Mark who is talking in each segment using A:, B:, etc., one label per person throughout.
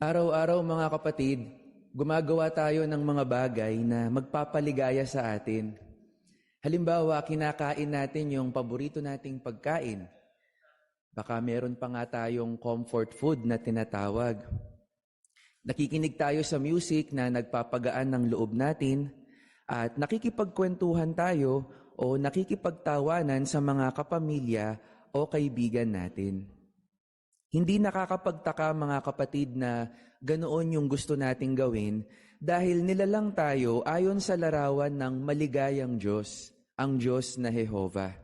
A: Araw-araw mga kapatid, gumagawa tayo ng mga bagay na magpapaligaya sa atin. Halimbawa, kinakain natin yung paborito nating pagkain. Baka meron pa nga tayong comfort food na tinatawag. Nakikinig tayo sa music na nagpapagaan ng loob natin at nakikipagkwentuhan tayo o nakikipagtawanan sa mga kapamilya o kaibigan natin. Hindi nakakapagtaka mga kapatid na ganoon yung gusto nating gawin dahil nilalang tayo ayon sa larawan ng maligayang Diyos, ang Diyos na Jehova.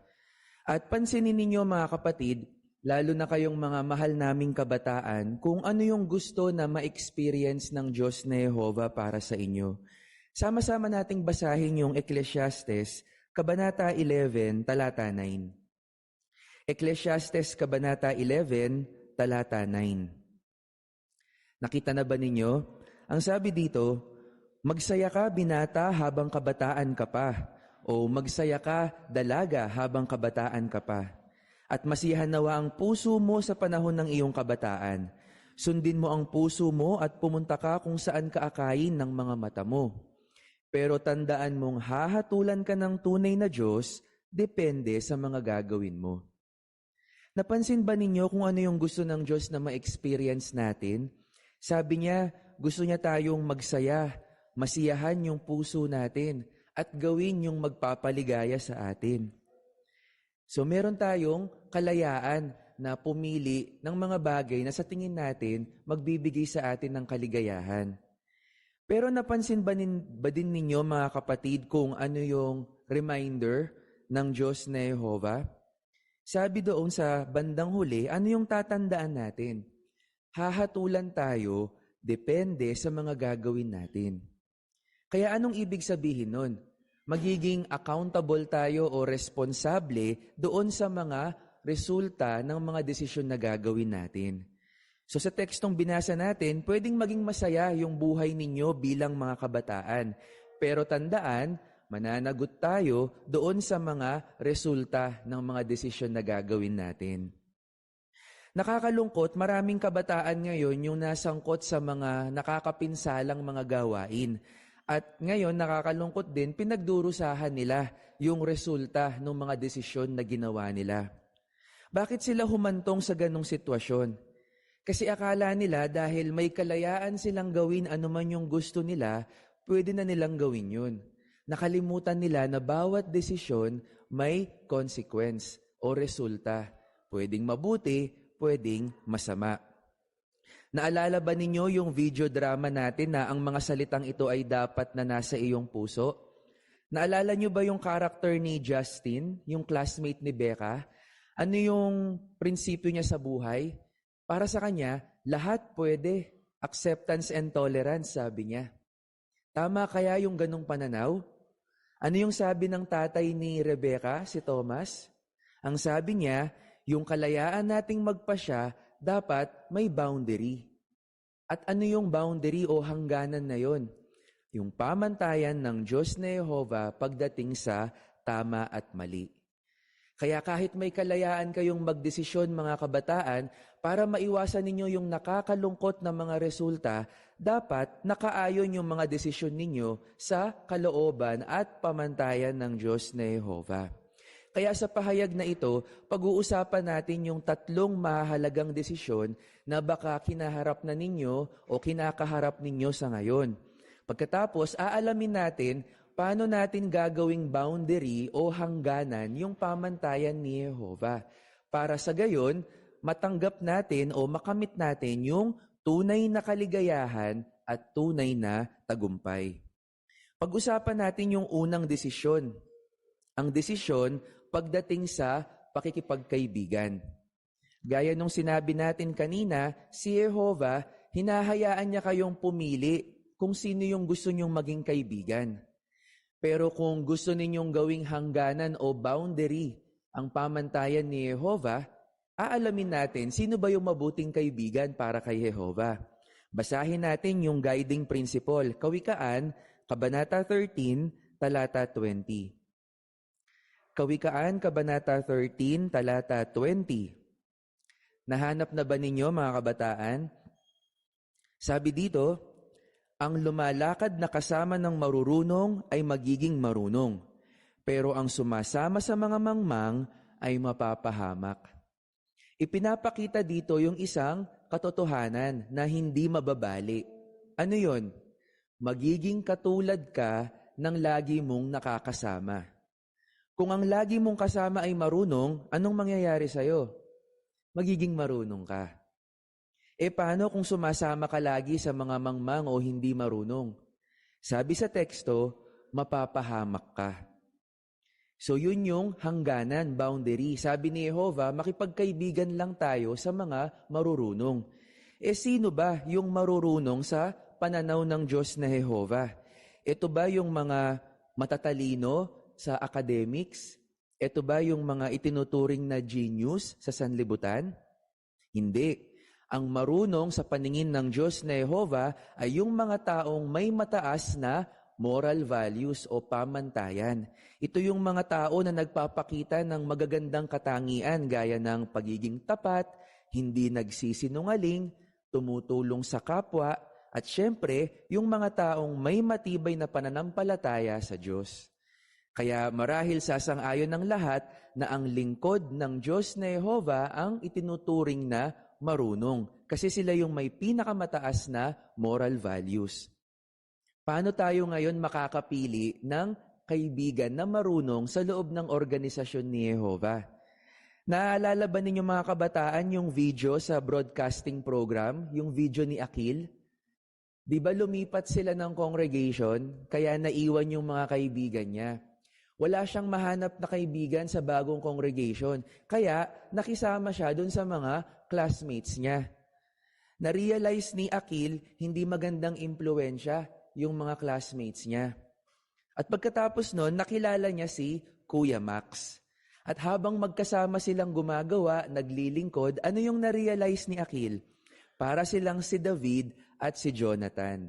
A: At pansinin ninyo mga kapatid, lalo na kayong mga mahal naming kabataan, kung ano yung gusto na ma-experience ng Diyos na Jehova para sa inyo. Sama-sama nating basahin yung Ecclesiastes, Kabanata 11, Talata 9. Ecclesiastes, Kabanata 11, talata 9. Nakita na ba ninyo? Ang sabi dito, magsaya ka binata habang kabataan ka pa, o magsaya ka dalaga habang kabataan ka pa. At masihan nawa ang puso mo sa panahon ng iyong kabataan. Sundin mo ang puso mo at pumunta ka kung saan ka akayin ng mga mata mo. Pero tandaan mong hahatulan ka ng tunay na Diyos, depende sa mga gagawin mo. Napansin ba ninyo kung ano yung gusto ng Diyos na ma-experience natin? Sabi niya, gusto niya tayong magsaya, masiyahan yung puso natin, at gawin yung magpapaligaya sa atin. So meron tayong kalayaan na pumili ng mga bagay na sa tingin natin magbibigay sa atin ng kaligayahan. Pero napansin ba, nin, ba din ninyo mga kapatid kung ano yung reminder ng Diyos na Jehovah? Sabi doon sa bandang huli, ano yung tatandaan natin? Hahatulan tayo depende sa mga gagawin natin. Kaya anong ibig sabihin nun? Magiging accountable tayo o responsable doon sa mga resulta ng mga desisyon na gagawin natin. So sa tekstong binasa natin, pwedeng maging masaya yung buhay ninyo bilang mga kabataan. Pero tandaan, mananagot tayo doon sa mga resulta ng mga desisyon na gagawin natin. Nakakalungkot, maraming kabataan ngayon yung nasangkot sa mga nakakapinsalang mga gawain. At ngayon, nakakalungkot din, pinagdurusahan nila yung resulta ng mga desisyon na ginawa nila. Bakit sila humantong sa ganong sitwasyon? Kasi akala nila dahil may kalayaan silang gawin anuman yung gusto nila, pwede na nilang gawin yun nakalimutan nila na bawat desisyon may consequence o resulta. Pwedeng mabuti, pwedeng masama. Naalala ba ninyo yung video drama natin na ang mga salitang ito ay dapat na nasa iyong puso? Naalala nyo ba yung karakter ni Justin, yung classmate ni Becca? Ano yung prinsipyo niya sa buhay? Para sa kanya, lahat pwede. Acceptance and tolerance, sabi niya. Tama kaya yung ganong pananaw? Ano yung sabi ng tatay ni Rebecca, si Thomas? Ang sabi niya, yung kalayaan nating magpasya, dapat may boundary. At ano yung boundary o hangganan na yon? Yung pamantayan ng Diyos na Yehova pagdating sa tama at mali. Kaya kahit may kalayaan kayong magdesisyon mga kabataan para maiwasan ninyo yung nakakalungkot na mga resulta, dapat nakaayon yung mga desisyon ninyo sa kalooban at pamantayan ng Diyos na Yehova. Kaya sa pahayag na ito, pag-uusapan natin yung tatlong mahalagang desisyon na baka kinaharap na ninyo o kinakaharap ninyo sa ngayon. Pagkatapos, aalamin natin paano natin gagawing boundary o hangganan yung pamantayan ni Jehovah. Para sa gayon, matanggap natin o makamit natin yung tunay na kaligayahan at tunay na tagumpay. Pag-usapan natin yung unang desisyon. Ang desisyon pagdating sa pakikipagkaibigan. Gaya nung sinabi natin kanina, si Jehovah, hinahayaan niya kayong pumili kung sino yung gusto nyong maging kaibigan. Pero kung gusto ninyong gawing hangganan o boundary ang pamantayan ni Jehovah, aalamin natin sino ba yung mabuting kaibigan para kay Jehovah. Basahin natin yung guiding principle, Kawikaan, Kabanata 13, Talata 20. Kawikaan, Kabanata 13, Talata 20. Nahanap na ba ninyo mga kabataan? Sabi dito, ang lumalakad na kasama ng marurunong ay magiging marunong, pero ang sumasama sa mga mangmang ay mapapahamak. Ipinapakita dito yung isang katotohanan na hindi mababali. Ano yon? Magiging katulad ka ng lagi mong nakakasama. Kung ang lagi mong kasama ay marunong, anong mangyayari sa'yo? Magiging marunong ka. E paano kung sumasama ka lagi sa mga mangmang o hindi marunong? Sabi sa teksto, mapapahamak ka. So yun yung hangganan, boundary. Sabi ni Jehovah, makipagkaibigan lang tayo sa mga marurunong. E sino ba yung marurunong sa pananaw ng Diyos na Jehovah? Ito ba yung mga matatalino sa academics? Ito ba yung mga itinuturing na genius sa sanlibutan? Hindi. Ang marunong sa paningin ng Diyos na Jehovah ay yung mga taong may mataas na moral values o pamantayan. Ito yung mga tao na nagpapakita ng magagandang katangian gaya ng pagiging tapat, hindi nagsisinungaling, tumutulong sa kapwa, at syempre, yung mga taong may matibay na pananampalataya sa Diyos. Kaya marahil sasang-ayon ng lahat na ang lingkod ng Diyos na Jehovah ang itinuturing na marunong kasi sila yung may pinakamataas na moral values. Paano tayo ngayon makakapili ng kaibigan na marunong sa loob ng organisasyon ni Jehovah? Naaalala ba ninyo mga kabataan yung video sa broadcasting program, yung video ni Akil? Di ba lumipat sila ng congregation, kaya naiwan yung mga kaibigan niya? Wala siyang mahanap na kaibigan sa bagong congregation. Kaya nakisama siya doon sa mga classmates niya. Na-realize ni Akil, hindi magandang impluensya yung mga classmates niya. At pagkatapos noon, nakilala niya si Kuya Max. At habang magkasama silang gumagawa, naglilingkod, ano yung na-realize ni Akil? Para silang si David at si Jonathan.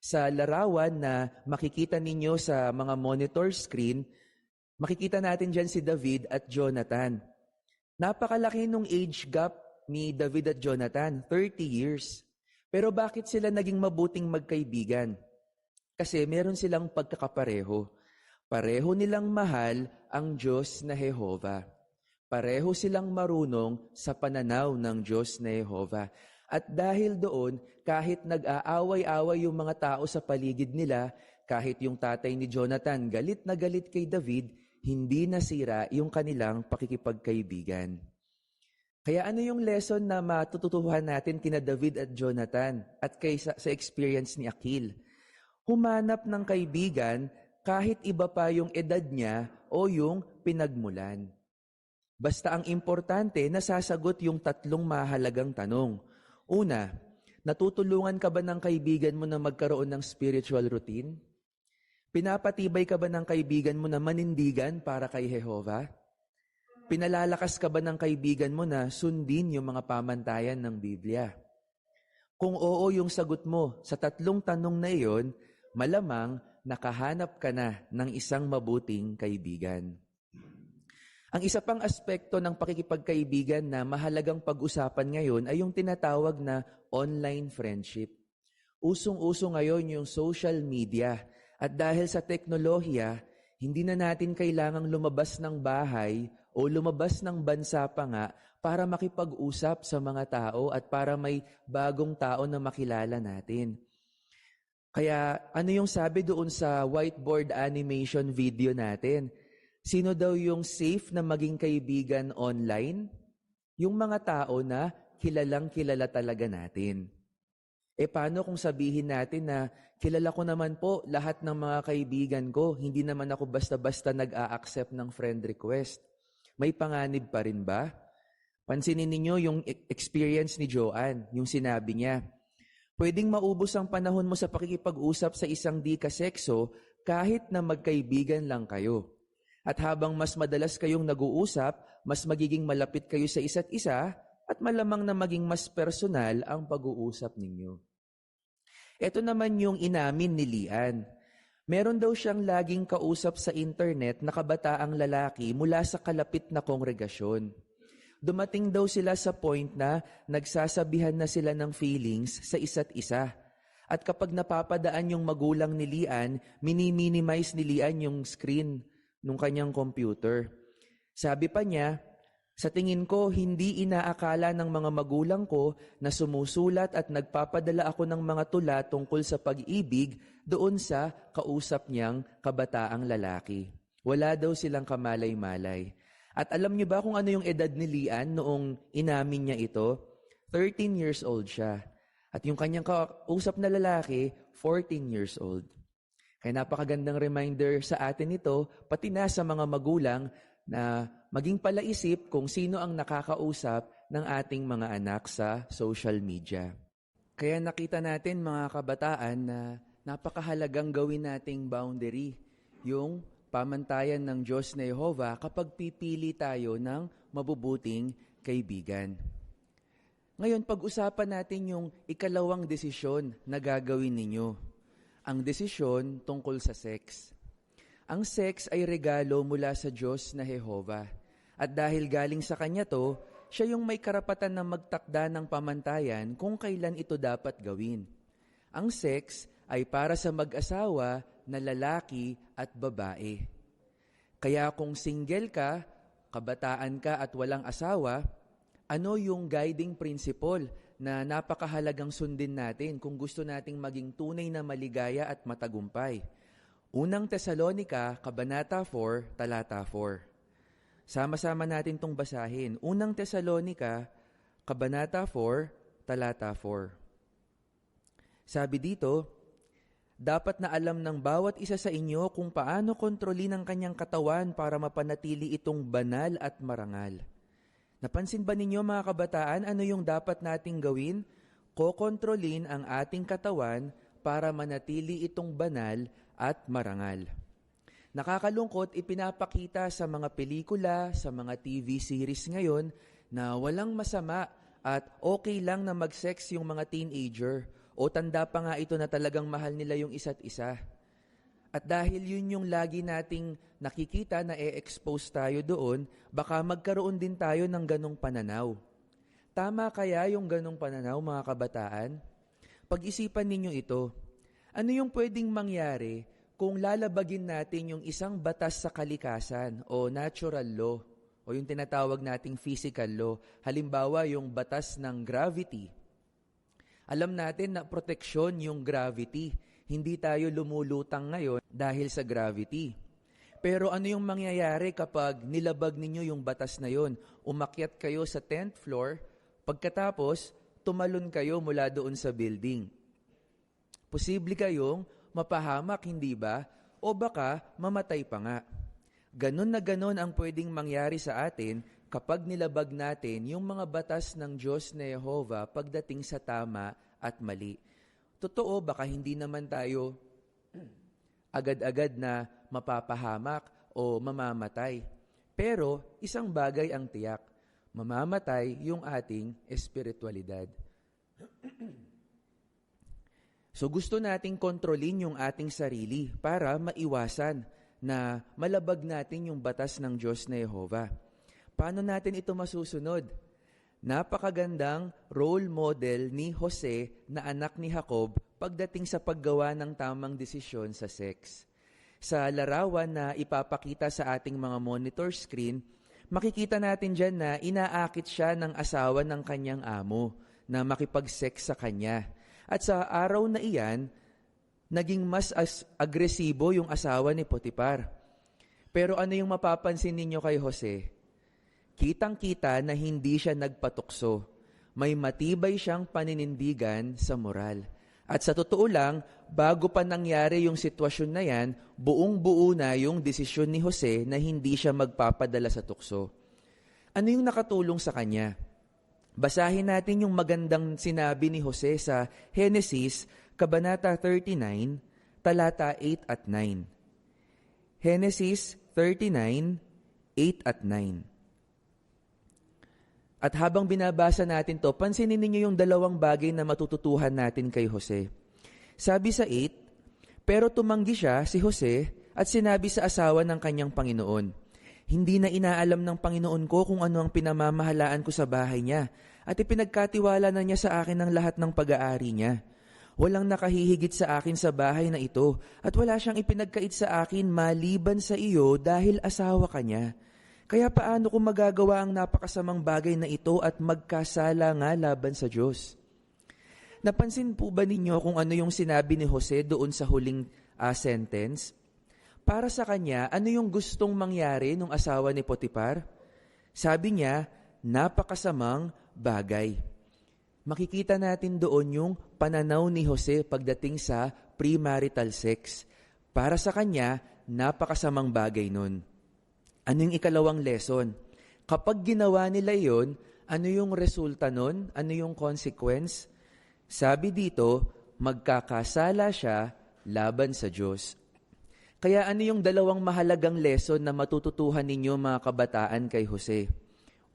A: Sa larawan na makikita ninyo sa mga monitor screen, makikita natin dyan si David at Jonathan. Napakalaki nung age gap ni David at Jonathan, 30 years. Pero bakit sila naging mabuting magkaibigan? Kasi meron silang pagkakapareho. Pareho nilang mahal ang Diyos na Jehova. Pareho silang marunong sa pananaw ng Diyos na Jehova. At dahil doon, kahit nag-aaway-away yung mga tao sa paligid nila, kahit yung tatay ni Jonathan galit na galit kay David, hindi nasira yung kanilang pakikipagkaibigan. Kaya ano yung lesson na matututuhan natin kina David at Jonathan at kay sa, sa experience ni Akil? Humanap ng kaibigan kahit iba pa yung edad niya o yung pinagmulan. Basta ang importante, nasasagot yung tatlong mahalagang tanong. Una, natutulungan ka ba ng kaibigan mo na magkaroon ng spiritual routine? Pinapatibay ka ba ng kaibigan mo na manindigan para kay Jehova? Pinalalakas ka ba ng kaibigan mo na sundin yung mga pamantayan ng Biblia? Kung oo yung sagot mo sa tatlong tanong na iyon, malamang nakahanap ka na ng isang mabuting kaibigan. Ang isa pang aspekto ng pakikipagkaibigan na mahalagang pag-usapan ngayon ay yung tinatawag na online friendship. Usong-uso ngayon yung social media at dahil sa teknolohiya, hindi na natin kailangang lumabas ng bahay o lumabas ng bansa pa nga para makipag-usap sa mga tao at para may bagong tao na makilala natin. Kaya ano yung sabi doon sa whiteboard animation video natin? Sino daw yung safe na maging kaibigan online? Yung mga tao na kilalang kilala talaga natin. E paano kung sabihin natin na kilala ko naman po lahat ng mga kaibigan ko, hindi naman ako basta-basta nag-a-accept ng friend request. May panganib pa rin ba? Pansinin ninyo yung e- experience ni Joanne, yung sinabi niya. Pwedeng maubos ang panahon mo sa pakikipag-usap sa isang di kasekso kahit na magkaibigan lang kayo. At habang mas madalas kayong nag-uusap, mas magiging malapit kayo sa isa't isa at malamang na maging mas personal ang pag-uusap ninyo. Ito naman yung inamin ni Lian. Meron daw siyang laging kausap sa internet na kabataang lalaki mula sa kalapit na kongregasyon. Dumating daw sila sa point na nagsasabihan na sila ng feelings sa isa't isa. At kapag napapadaan yung magulang ni Lian, mini-minimize ni Lian yung screen ng kanyang computer. Sabi pa niya, sa tingin ko, hindi inaakala ng mga magulang ko na sumusulat at nagpapadala ako ng mga tula tungkol sa pag-ibig doon sa kausap niyang kabataang lalaki. Wala daw silang kamalay-malay. At alam niyo ba kung ano yung edad ni Lian noong inamin niya ito? 13 years old siya. At yung kanyang kausap na lalaki, 14 years old. Kaya napakagandang reminder sa atin ito, pati na sa mga magulang na maging palaisip kung sino ang nakakausap ng ating mga anak sa social media. Kaya nakita natin mga kabataan na napakahalagang gawin nating boundary, yung pamantayan ng Diyos na Yehova kapag pipili tayo ng mabubuting kaibigan. Ngayon, pag-usapan natin yung ikalawang desisyon na gagawin ninyo. Ang desisyon tungkol sa sex. Ang sex ay regalo mula sa Diyos na Jehova. At dahil galing sa Kanya to, siya yung may karapatan na magtakda ng pamantayan kung kailan ito dapat gawin. Ang sex ay para sa mag-asawa na lalaki at babae. Kaya kung single ka, kabataan ka at walang asawa, ano yung guiding principle na napakahalagang sundin natin kung gusto nating maging tunay na maligaya at matagumpay? Unang Tesalonika, Kabanata 4, Talata 4. Sama-sama natin tong basahin. Unang Tesalonika, Kabanata 4, Talata 4. Sabi dito, dapat na alam ng bawat isa sa inyo kung paano kontrolin ang kanyang katawan para mapanatili itong banal at marangal. Napansin ba ninyo mga kabataan ano yung dapat nating gawin? Kokontrolin ang ating katawan para manatili itong banal at marangal. Nakakalungkot ipinapakita sa mga pelikula, sa mga TV series ngayon na walang masama at okay lang na mag-sex yung mga teenager o tanda pa nga ito na talagang mahal nila yung isa't isa. At dahil yun yung lagi nating nakikita na e-expose tayo doon, baka magkaroon din tayo ng ganong pananaw. Tama kaya yung ganong pananaw, mga kabataan? Pag-isipan ninyo ito. Ano yung pwedeng mangyari kung lalabagin natin yung isang batas sa kalikasan o natural law o yung tinatawag nating physical law, halimbawa yung batas ng gravity. Alam natin na proteksyon yung gravity. Hindi tayo lumulutang ngayon dahil sa gravity. Pero ano yung mangyayari kapag nilabag ninyo yung batas na yon? Umakyat kayo sa 10th floor, pagkatapos tumalon kayo mula doon sa building. Posible kayong mapahamak, hindi ba? O baka mamatay pa nga. Ganon na ganon ang pwedeng mangyari sa atin kapag nilabag natin yung mga batas ng Diyos na Yehova pagdating sa tama at mali. Totoo, baka hindi naman tayo agad-agad na mapapahamak o mamamatay. Pero isang bagay ang tiyak, mamamatay yung ating espiritualidad. so gusto nating kontrolin yung ating sarili para maiwasan na malabag natin yung batas ng Diyos na Yehova. Paano natin ito masusunod? Napakagandang role model ni Jose na anak ni Jacob pagdating sa paggawa ng tamang desisyon sa sex. Sa larawan na ipapakita sa ating mga monitor screen, makikita natin dyan na inaakit siya ng asawa ng kanyang amo na makipag-sex sa kanya. At sa araw na iyan, naging mas as agresibo yung asawa ni Potipar. Pero ano yung mapapansin ninyo kay Jose? Kitang-kita na hindi siya nagpatukso. May matibay siyang paninindigan sa moral. At sa totoo lang, bago pa nangyari yung sitwasyon na yan, buong-buo na yung desisyon ni Jose na hindi siya magpapadala sa tukso. Ano yung nakatulong sa kanya? Basahin natin yung magandang sinabi ni Jose sa Genesis, Kabanata 39, talata 8 at 9. Genesis 39, 8 at 9. At habang binabasa natin to, pansinin ninyo yung dalawang bagay na matututuhan natin kay Jose. Sabi sa 8, Pero tumanggi siya, si Jose, at sinabi sa asawa ng kanyang Panginoon, Hindi na inaalam ng Panginoon ko kung ano ang pinamamahalaan ko sa bahay niya at ipinagkatiwala na niya sa akin ang lahat ng pag-aari niya. Walang nakahihigit sa akin sa bahay na ito at wala siyang ipinagkait sa akin maliban sa iyo dahil asawa ka niya. Kaya paano ko magagawa ang napakasamang bagay na ito at magkasala nga laban sa Diyos? Napansin po ba ninyo kung ano yung sinabi ni Jose doon sa huling ah, sentence? Para sa kanya, ano yung gustong mangyari nung asawa ni Potipar? Sabi niya, napakasamang bagay. Makikita natin doon yung pananaw ni Jose pagdating sa premarital sex. Para sa kanya, napakasamang bagay nun. Ano yung ikalawang lesson? Kapag ginawa nila yon, ano yung resulta nun? Ano yung consequence? Sabi dito, magkakasala siya laban sa Diyos. Kaya ano yung dalawang mahalagang lesson na matututuhan ninyo mga kabataan kay Jose?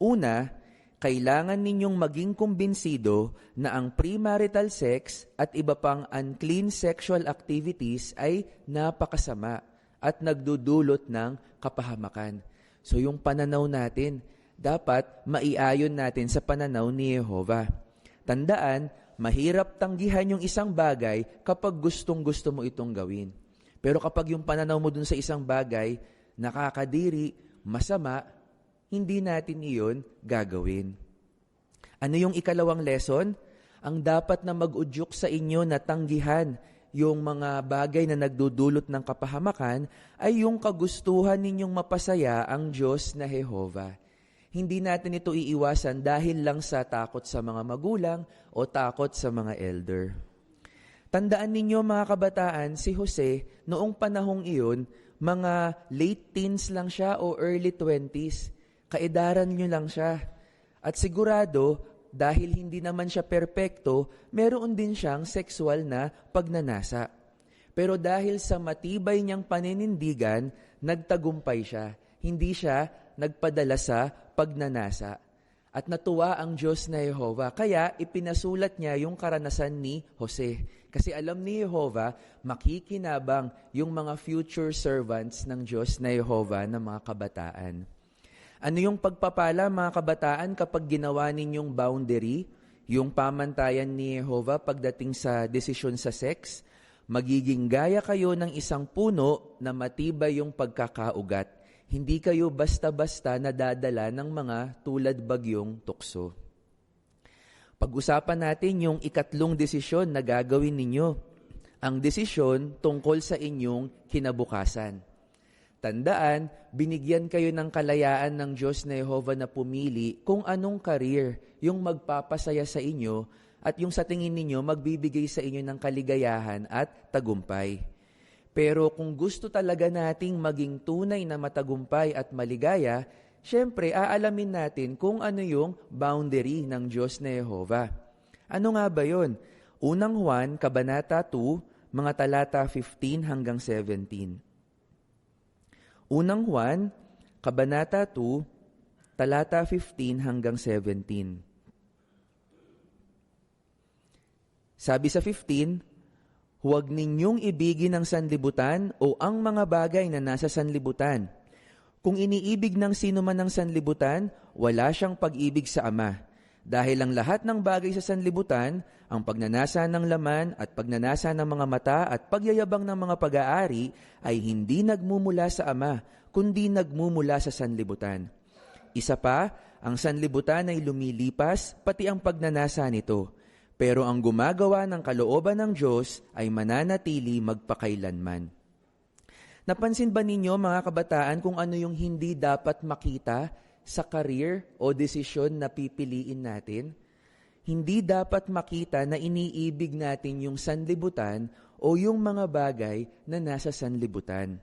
A: Una, kailangan ninyong maging kumbinsido na ang premarital sex at iba pang unclean sexual activities ay napakasama at nagdudulot ng kapahamakan. So yung pananaw natin, dapat maiayon natin sa pananaw ni Jehovah. Tandaan, mahirap tanggihan yung isang bagay kapag gustong gusto mo itong gawin. Pero kapag yung pananaw mo dun sa isang bagay, nakakadiri, masama, hindi natin iyon gagawin. Ano yung ikalawang lesson? Ang dapat na mag-udyok sa inyo na tanggihan yung mga bagay na nagdudulot ng kapahamakan ay yung kagustuhan ninyong mapasaya ang Diyos na Jehova. Hindi natin ito iiwasan dahil lang sa takot sa mga magulang o takot sa mga elder. Tandaan ninyo mga kabataan, si Jose, noong panahong iyon, mga late teens lang siya o early 20s. Kaedaran nyo lang siya. At sigurado, dahil hindi naman siya perpekto, meron din siyang sexual na pagnanasa. Pero dahil sa matibay niyang paninindigan, nagtagumpay siya. Hindi siya nagpadala sa pagnanasa. At natuwa ang Diyos na Yehova. Kaya ipinasulat niya yung karanasan ni Jose. Kasi alam ni Yehova, makikinabang yung mga future servants ng Diyos na Yehova ng mga kabataan. Ano yung pagpapala mga kabataan kapag ginawa ninyong boundary, yung pamantayan ni Yehova pagdating sa desisyon sa sex? Magiging gaya kayo ng isang puno na matibay yung pagkakaugat hindi kayo basta-basta nadadala ng mga tulad bagyong tukso. Pag-usapan natin yung ikatlong desisyon na gagawin ninyo. Ang desisyon tungkol sa inyong kinabukasan. Tandaan, binigyan kayo ng kalayaan ng Diyos na Yehova na pumili kung anong career yung magpapasaya sa inyo at yung sa tingin ninyo magbibigay sa inyo ng kaligayahan at tagumpay. Pero kung gusto talaga nating maging tunay na matagumpay at maligaya, syempre aalamin natin kung ano yung boundary ng Diyos na Yehova. Ano nga ba yon? Unang Juan, Kabanata 2, mga talata 15 hanggang 17. Unang Juan, Kabanata 2, talata 15 hanggang 17. Sabi sa 15, Huwag ninyong ibigin ang sanlibutan o ang mga bagay na nasa sanlibutan. Kung iniibig ng sino man ang sanlibutan, wala siyang pag-ibig sa Ama. Dahil ang lahat ng bagay sa sanlibutan, ang pagnanasa ng laman at pagnanasa ng mga mata at pagyayabang ng mga pag-aari ay hindi nagmumula sa Ama, kundi nagmumula sa sanlibutan. Isa pa, ang sanlibutan ay lumilipas, pati ang pagnanasa nito. Pero ang gumagawa ng kalooban ng Diyos ay mananatili magpakailanman. Napansin ba ninyo mga kabataan kung ano yung hindi dapat makita sa career o desisyon na pipiliin natin? Hindi dapat makita na iniibig natin yung sanlibutan o yung mga bagay na nasa sanlibutan.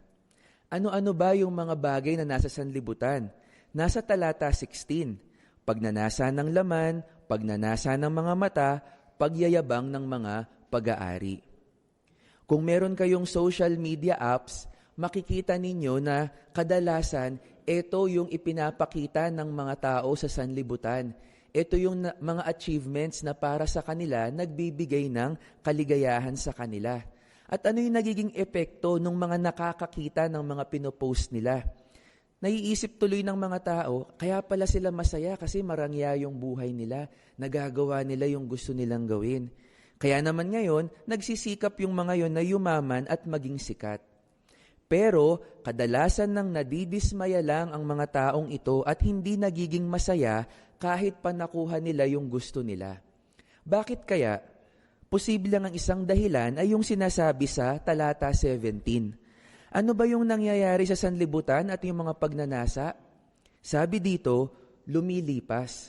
A: Ano-ano ba yung mga bagay na nasa sanlibutan? Nasa talata 16, pagnanasa ng laman, pagnanasa ng mga mata, pagyayabang ng mga pag-aari. Kung meron kayong social media apps, makikita ninyo na kadalasan ito yung ipinapakita ng mga tao sa sanlibutan. Ito yung na, mga achievements na para sa kanila nagbibigay ng kaligayahan sa kanila. At ano yung nagiging epekto ng mga nakakakita ng mga pinopost nila? Naiisip tuloy ng mga tao, kaya pala sila masaya kasi marangya yung buhay nila, nagagawa nila yung gusto nilang gawin. Kaya naman ngayon, nagsisikap yung mga yon na yumaman at maging sikat. Pero kadalasan nang nadidismaya lang ang mga taong ito at hindi nagiging masaya kahit pa nakuha nila yung gusto nila. Bakit kaya? Posible ang isang dahilan ay yung sinasabi sa talata 17. Ano ba yung nangyayari sa sanlibutan at yung mga pagnanasa? Sabi dito, lumilipas.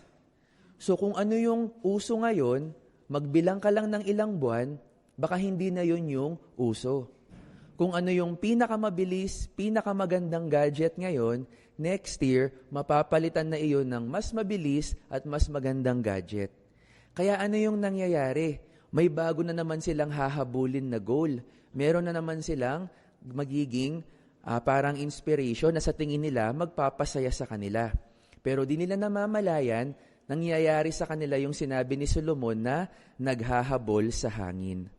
A: So kung ano yung uso ngayon, magbilang ka lang ng ilang buwan, baka hindi na yun yung uso. Kung ano yung pinakamabilis, pinakamagandang gadget ngayon, next year, mapapalitan na iyon ng mas mabilis at mas magandang gadget. Kaya ano yung nangyayari? May bago na naman silang hahabulin na goal. Meron na naman silang magiging uh, parang inspiration na sa tingin nila magpapasaya sa kanila. Pero di nila namamalayan, nangyayari sa kanila yung sinabi ni Solomon na naghahabol sa hangin.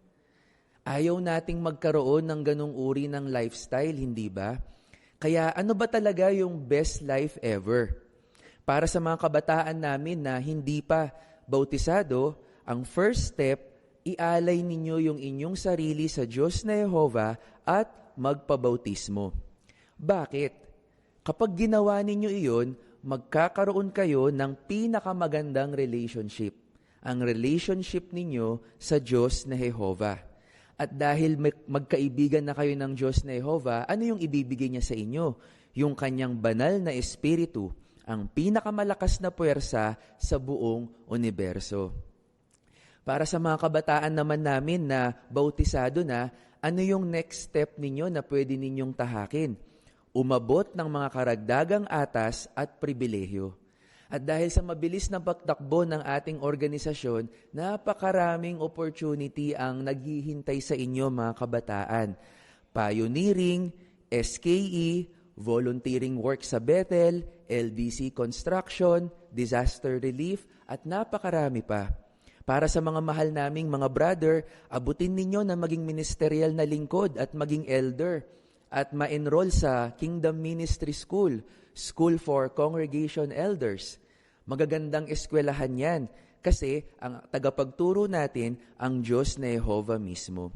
A: Ayaw nating magkaroon ng ganong uri ng lifestyle, hindi ba? Kaya ano ba talaga yung best life ever? Para sa mga kabataan namin na hindi pa bautisado, ang first step, ialay ninyo yung inyong sarili sa Diyos na Yehova at magpabautismo. Bakit? Kapag ginawa ninyo iyon, magkakaroon kayo ng pinakamagandang relationship. Ang relationship ninyo sa Diyos na Jehova. At dahil magkaibigan na kayo ng Diyos na Jehova, ano yung ibibigay niya sa inyo? Yung kanyang banal na espiritu, ang pinakamalakas na puwersa sa buong universo. Para sa mga kabataan naman namin na bautisado na, ano yung next step ninyo na pwede ninyong tahakin? Umabot ng mga karagdagang atas at pribilehyo. At dahil sa mabilis na pagtakbo ng ating organisasyon, napakaraming opportunity ang naghihintay sa inyo mga kabataan. Pioneering, SKE, volunteering work sa Bethel, LDC Construction, disaster relief, at napakarami pa. Para sa mga mahal naming mga brother, abutin ninyo na maging ministerial na lingkod at maging elder at ma-enroll sa Kingdom Ministry School, School for Congregation Elders. Magagandang eskwelahan yan kasi ang tagapagturo natin ang Diyos na Jehovah mismo.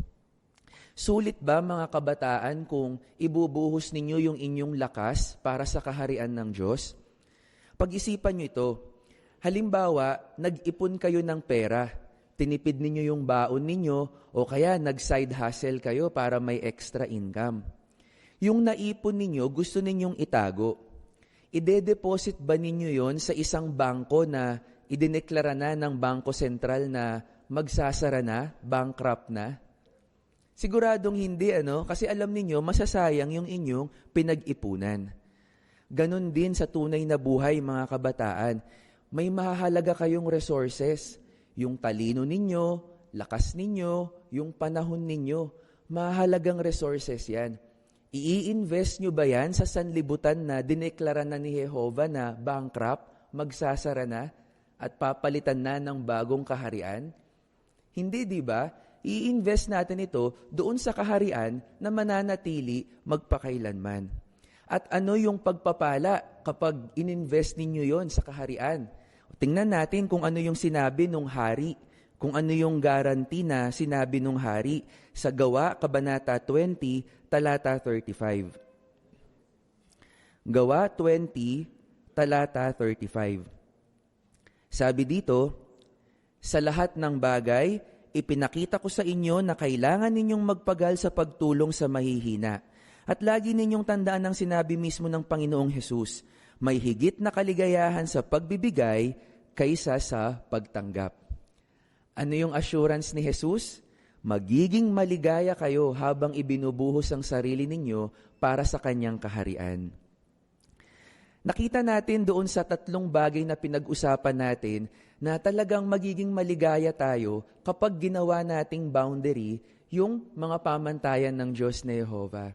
A: Sulit ba mga kabataan kung ibubuhos ninyo yung inyong lakas para sa kaharian ng Diyos? Pag-isipan nyo ito, Halimbawa, nag-ipon kayo ng pera, tinipid ninyo yung baon ninyo o kaya nag-side hustle kayo para may extra income. Yung naipon ninyo, gusto ninyong itago. Ide-deposit ba ninyo yon sa isang bangko na idineklara na ng Bangko Sentral na magsasara na, bankrupt na? Siguradong hindi, ano? Kasi alam ninyo, masasayang yung inyong pinag-ipunan. Ganon din sa tunay na buhay, mga kabataan may mahalaga kayong resources. Yung talino ninyo, lakas ninyo, yung panahon ninyo. Mahalagang resources yan. I-invest nyo ba yan sa sanlibutan na dineklara na ni Jehovah na bankrupt, magsasara na, at papalitan na ng bagong kaharian? Hindi, di ba? I-invest natin ito doon sa kaharian na mananatili magpakailanman. At ano yung pagpapala kapag ininvest ninyo yon sa kaharian? Tingnan natin kung ano yung sinabi nung hari, kung ano yung guarantee na sinabi nung hari sa Gawa, Kabanata 20, talata 35. Gawa 20, talata 35. Sabi dito, Sa lahat ng bagay, ipinakita ko sa inyo na kailangan ninyong magpagal sa pagtulong sa mahihina. At lagi ninyong tandaan ang sinabi mismo ng Panginoong Hesus, may higit na kaligayahan sa pagbibigay kaysa sa pagtanggap. Ano yung assurance ni Jesus? Magiging maligaya kayo habang ibinubuhos ang sarili ninyo para sa kanyang kaharian. Nakita natin doon sa tatlong bagay na pinag-usapan natin na talagang magiging maligaya tayo kapag ginawa nating boundary yung mga pamantayan ng Diyos na Jehovah.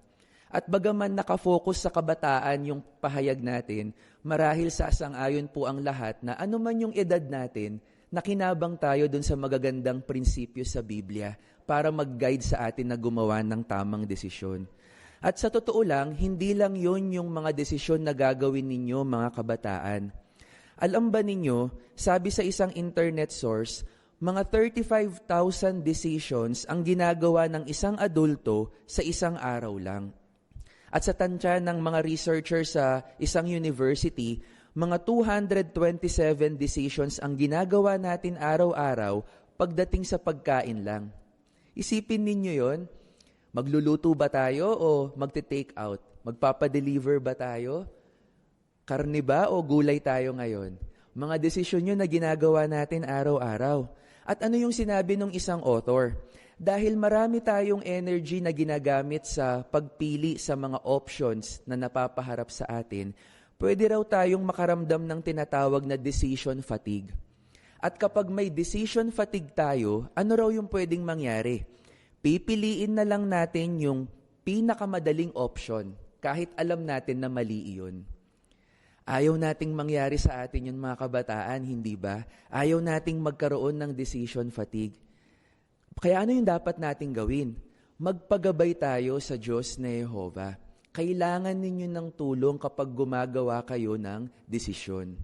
A: At bagaman nakafocus sa kabataan yung pahayag natin, marahil sa ayon po ang lahat na anuman yung edad natin, nakinabang tayo dun sa magagandang prinsipyo sa Biblia para mag-guide sa atin na gumawa ng tamang desisyon. At sa totoo lang, hindi lang yon yung mga desisyon na gagawin ninyo mga kabataan. Alam ba ninyo, sabi sa isang internet source, mga 35,000 decisions ang ginagawa ng isang adulto sa isang araw lang. At sa tansya ng mga researchers sa isang university, mga 227 decisions ang ginagawa natin araw-araw pagdating sa pagkain lang. Isipin ninyo yon, magluluto ba tayo o magte-take out? Magpapadeliver ba tayo? Karne ba o gulay tayo ngayon? Mga desisyon yun na ginagawa natin araw-araw. At ano yung sinabi ng isang author? Dahil marami tayong energy na ginagamit sa pagpili sa mga options na napapaharap sa atin, pwede raw tayong makaramdam ng tinatawag na decision fatigue. At kapag may decision fatigue tayo, ano raw yung pwedeng mangyari? Pipiliin na lang natin yung pinakamadaling option kahit alam natin na mali iyon. Ayaw nating mangyari sa atin yun mga kabataan, hindi ba? Ayaw nating magkaroon ng decision fatigue. Kaya ano yung dapat nating gawin? Magpagabay tayo sa Diyos na Yehova. Kailangan ninyo ng tulong kapag gumagawa kayo ng desisyon.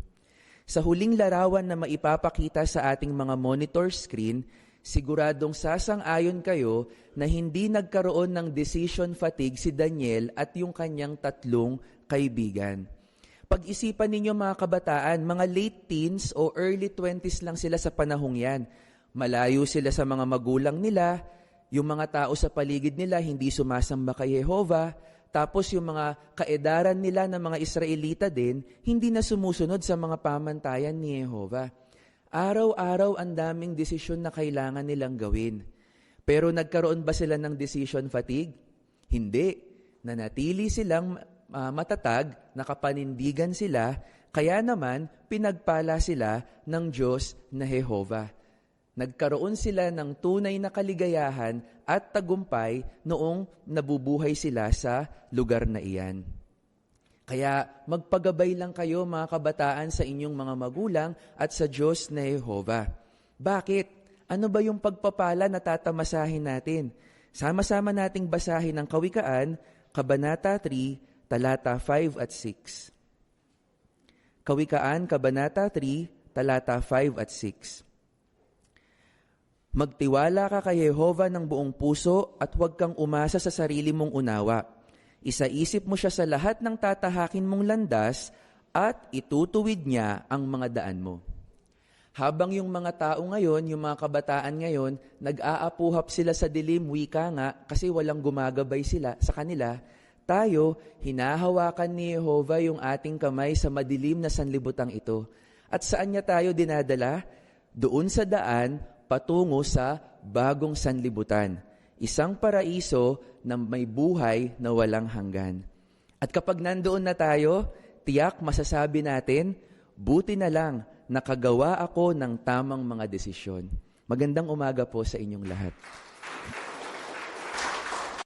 A: Sa huling larawan na maipapakita sa ating mga monitor screen, siguradong sasang-ayon kayo na hindi nagkaroon ng decision fatigue si Daniel at yung kanyang tatlong kaibigan. Pag-isipan ninyo mga kabataan, mga late teens o early 20s lang sila sa panahong yan. Malayo sila sa mga magulang nila, yung mga tao sa paligid nila hindi sumasamba kay Jehovah, tapos yung mga kaedaran nila ng mga Israelita din, hindi na sumusunod sa mga pamantayan ni Jehovah. Araw-araw ang daming desisyon na kailangan nilang gawin. Pero nagkaroon ba sila ng decision fatigue? Hindi. Nanatili silang uh, matatag, nakapanindigan sila, kaya naman pinagpala sila ng Diyos na Jehovah. Nagkaroon sila ng tunay na kaligayahan at tagumpay noong nabubuhay sila sa lugar na iyan. Kaya magpagabay lang kayo mga kabataan sa inyong mga magulang at sa Diyos na Jehovah. Bakit? Ano ba yung pagpapala na tatamasahin natin? Sama-sama nating basahin ang Kawikaan, Kabanata 3, talata 5 at 6. Kawikaan, Kabanata 3, talata 5 at 6. Magtiwala ka kay Jehova ng buong puso at huwag kang umasa sa sarili mong unawa. Isaisip mo siya sa lahat ng tatahakin mong landas at itutuwid niya ang mga daan mo. Habang yung mga tao ngayon, yung mga kabataan ngayon, nag-aapuhap sila sa dilim, wika nga, kasi walang gumagabay sila sa kanila, tayo, hinahawakan ni Jehovah yung ating kamay sa madilim na sanlibutang ito. At saan niya tayo dinadala? Doon sa daan patungo sa bagong sanlibutan, isang paraiso na may buhay na walang hanggan. At kapag nandoon na tayo, tiyak masasabi natin, buti na lang nakagawa ako ng tamang mga desisyon. Magandang umaga po sa inyong lahat.